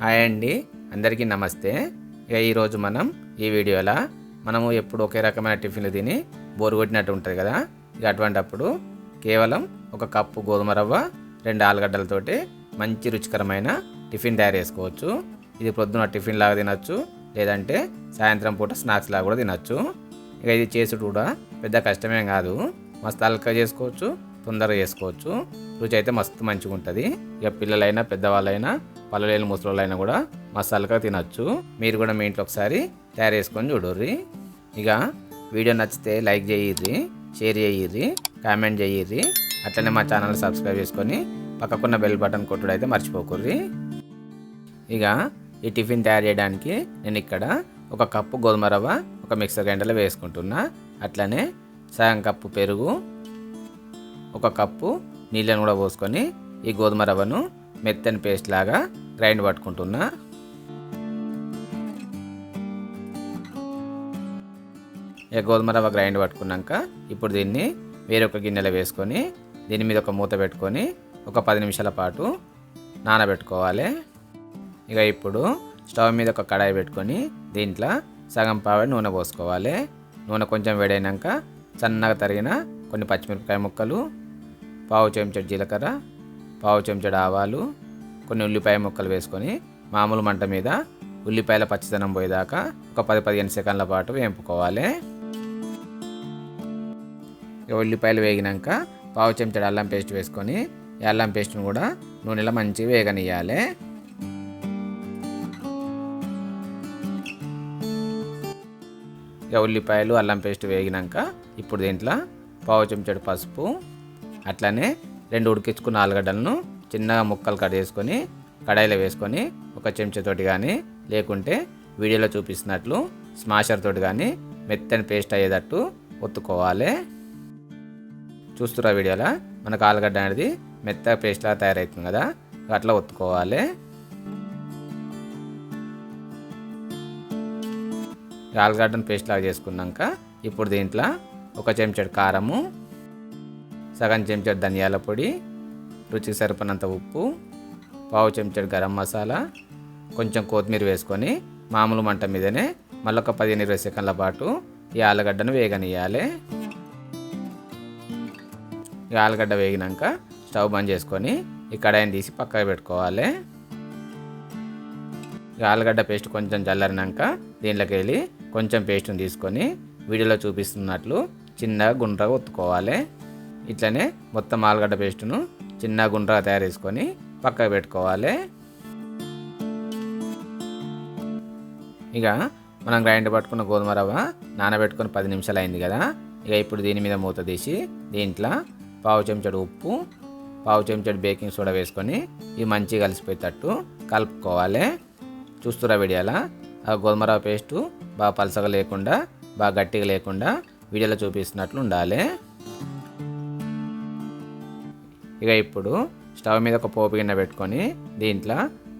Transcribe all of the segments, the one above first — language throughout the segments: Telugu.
హాయ్ అండి. అందరికీ నమస్తే. ఇక ఈరోజు మనం ఈ వీడియోలో మనము ఎప్పుడు ఒకే రకమైన టిఫిన్లు తిని బోరు కొట్టినట్టు ఉంటుంది కదా. ఇక అటువంటప్పుడు కేవలం ఒక కప్పు గోధుమ రవ్వ రెండు ఆలుగడ్డలతోటి మంచి రుచికరమైన టిఫిన్ తయారు చేసుకోవచ్చు. ఇది ప్రొద్దున టిఫిన్ లాగా తినచ్చు లేదంటే సాయంత్రం పూట స్నాక్స్ లాగా కూడా తినచ్చు. ఇక ఇది చేసుడు కూడా పెద్ద కష్టమేం కాదు. మస్తు అల్కా చేసుకోవచ్చు తొందరగా చేసుకోవచ్చు. రుచి అయితే మస్తు మంచిగా ఉంటుంది ఇక పిల్లలైనా పెద్దవాళ్ళైనా పల్లెలేని ముసలోళ్ళైనా కూడా మసాలాగా తినచ్చు. మీరు కూడా మీ ఇంట్లో ఒకసారి తయారు చేసుకొని చూడుర్రి. ఇక వీడియో నచ్చితే లైక్ చేయిర్రి షేర్ చేయిర్రి కామెంట్ చేయిర్రి. అట్లనే మా ఛానల్ సబ్స్క్రైబ్ చేసుకొని పక్కకున్న బెల్ బటన్ కొట్టుడు అయితే మర్చిపోకుర్రి. ఇక ఈ టిఫిన్ తయారు చేయడానికి నేను ఇక్కడ ఒక కప్పు గోధుమ రవ్వ ఒక మిక్సర్ గ్రైండర్లో వేసుకుంటున్నా. అట్లనే సగం కప్పు పెరుగు ఒక కప్పు నీళ్ళను కూడా పోసుకొని ఈ గోధుమ రవ్వను మెత్తని పేస్ట్ లాగా గ్రైండ్ పట్టుకుంటున్నా. ఇక గోధుమ రవ్వ గ్రైండ్ పట్టుకున్నాక ఇప్పుడు దీన్ని వేరొక గిన్నెలో వేసుకొని దీని మీద ఒక మూత పెట్టుకొని ఒక పది నిమిషాల పాటు నానబెట్టుకోవాలి. ఇక ఇప్పుడు స్టవ్ మీద ఒక కడాయి పెట్టుకొని దీంట్లో సగం పావడి నూనె పోసుకోవాలి. నూనె కొంచెం వేడైనాక సన్నగా తరిగిన కొన్ని పచ్చిమిరపకాయ ముక్కలు పావు చెంచడు జీలకర్ర పావు చెంచడు ఆవాలు కొన్ని ఉల్లిపాయ ముక్కలు వేసుకొని మామూలు మంట మీద ఉల్లిపాయల పచ్చిదనం పోయేదాకా ఒక పది పదిహేను సెకండ్ల పాటు వేంపుకోవాలి. ఉల్లిపాయలు వేగినాక పావు చెంచడు అల్లం పేస్ట్ వేసుకొని అల్లం పేస్ట్ని కూడా నూనెలో మంచిగా వేగనియాలి ఇక ఉల్లిపాయలు అల్లం పేస్ట్ వేగినాక ఇప్పుడు దీంట్లో పావు చెంచాడు పసుపు అట్లనే రెండు ఉడికించుకున్న ఆలుగడ్డలను చిన్నగా ముక్కలు కట్ చేసుకొని కడాయిలో వేసుకొని ఒక చెంచాతోటి కానీ లేకుంటే వీడియోలో చూపిస్తున్నట్లు స్మాషర్ తోటి కానీ మెత్తని పేస్ట్ అయ్యేటట్టు ఒత్తుకోవాలి. చూస్తురా వీడియోలో? మనకు ఆలుగడ్డ అనేది మెత్తగా పేస్ట్లా తయారవుతుంది కదా అట్లా ఒత్తుకోవాలి. ఆలుగడ్డను పేస్ట్ లాగా చేసుకున్నాక ఇప్పుడు దీంట్లో ఒక చెంచాడు కారము సగం చెంచాడు ధనియాల పొడి రుచికి సరిపడినంత ఉప్పు పావు చెంచాడు గరం మసాలా కొంచెం కొత్తిమీర వేసుకొని మామూలు మంట మీదనే మళ్ళీ ఒక పదిహేను ఇరవై సెకండ్ల పాటు ఈ ఆలుగడ్డను వేగనియాలి ఈ ఆలుగడ్డ వేగినాక స్టవ్ బంద్ చేసుకొని ఈ కడాయిని తీసి పక్కకు పెట్టుకోవాలి. ఈ ఆలుగడ్డ పేస్ట్ కొంచెం చల్లరినాక దీంట్లోకి వెళ్ళి కొంచెం పేస్ట్ని తీసుకొని వీడియోలో చూపిస్తున్నట్లు చిన్నగా గుండ్రగా ఒత్తుకోవాలి. ఇట్లనే మొత్తం ఆలుగడ్డ పేస్టును చిన్న గుండ్రగా తయారు చేసుకొని పక్కకు పెట్టుకోవాలి. ఇక మనం గ్రైండ్ పట్టుకున్న గోధుమ రవ్వ నానబెట్టుకొని పది నిమిషాలు అయింది కదా. ఇక ఇప్పుడు దీని మీద మూత తీసి దీంట్లో పావు చెంచాడు ఉప్పు పావు చెంచాడు బేకింగ్ సోడా వేసుకొని ఇవి మంచిగా కలిసిపోయేటట్టు కలుపుకోవాలి. చూస్తురా వీడియోలా? ఆ గోధుమ రవ్వ పేస్టు బాగా పలసగా లేకుండా బాగా గట్టిగా లేకుండా వీడియోలో చూపిస్తున్నట్లు ఉండాలి. ఇక ఇప్పుడు స్టవ్ మీద ఒక పోపు గిన్నె పెట్టుకొని దీంట్లో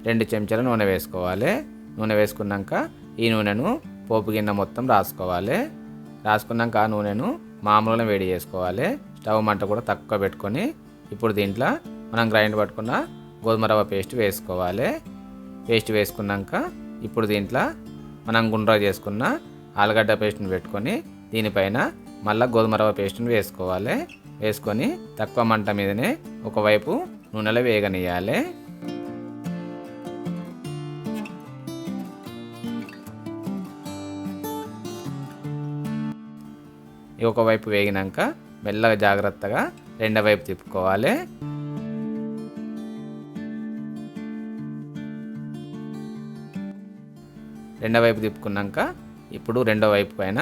రెండు చెంచాల నూనె వేసుకోవాలి. నూనె వేసుకున్నాక ఈ నూనెను పోపు గిన్నె మొత్తం రాసుకోవాలి. రాసుకున్నాక ఆ నూనెను మామూలుగా వేడి చేసుకోవాలి. స్టవ్ మంట కూడా తక్కువ పెట్టుకొని ఇప్పుడు దీంట్లో మనం గ్రైండ్ పట్టుకున్న గోధుమ రవ్వ పేస్ట్ వేసుకోవాలి. పేస్ట్ వేసుకున్నాక ఇప్పుడు దీంట్లో మనం గుండ్రా చేసుకున్న ఆలుగడ్డ పేస్ట్ని పెట్టుకొని దీనిపైన మళ్ళీ గోధుమ రవ్వ పేస్ట్ని వేసుకోవాలి. వేసుకొని తక్కువ మంట మీదనే ఒకవైపు నూనెలో వేగనియాలి ఒకవైపు వేగినాక మెల్లగా జాగ్రత్తగా రెండో వైపు తిప్పుకోవాలి. రెండో వైపు తిప్పుకున్నాక ఇప్పుడు రెండో వైపు పైన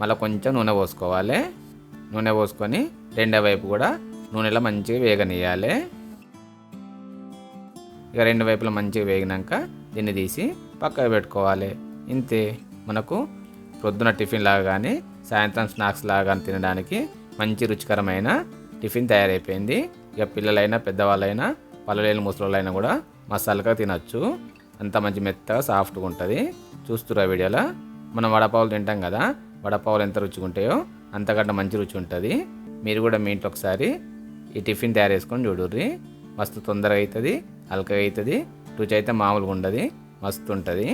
మళ్ళీ కొంచెం నూనె పోసుకోవాలి. నూనె పోసుకొని రెండో వైపు కూడా నూనెలో మంచిగా వేగనియాలి ఇక రెండు వైపులా మంచిగా వేగినాక దీన్ని తీసి పక్కకు పెట్టుకోవాలి. ఇంతే మనకు ప్రొద్దున టిఫిన్ లాగా కానీ సాయంత్రం స్నాక్స్ లాగా కానీ తినడానికి మంచి రుచికరమైన టిఫిన్ తయారైపోయింది. ఇక పిల్లలైనా పెద్దవాళ్ళైనా పల్లెలేని ముసలోళ్ళైనా కూడా మసాలాగా తినచ్చు. అంత మంచి మెత్తగా సాఫ్ట్గా ఉంటుంది. చూస్తురా వీడియోలో? మనం వడపావులు తింటాం కదా వడపావులు ఎంత రుచిగా ఉంటాయో అంతకంటే మంచి రుచి ఉంటుంది. మీరు కూడా మీ ఇంట్లో ఒకసారి ఈ టిఫిన్ తయారు చేసుకొని చూడుర్రి. మస్తు తొందరగా అవుతుంది అలకగా అవుతుంది రుచి అయితే మామూలుగా ఉండదు మస్తు ఉంటుంది.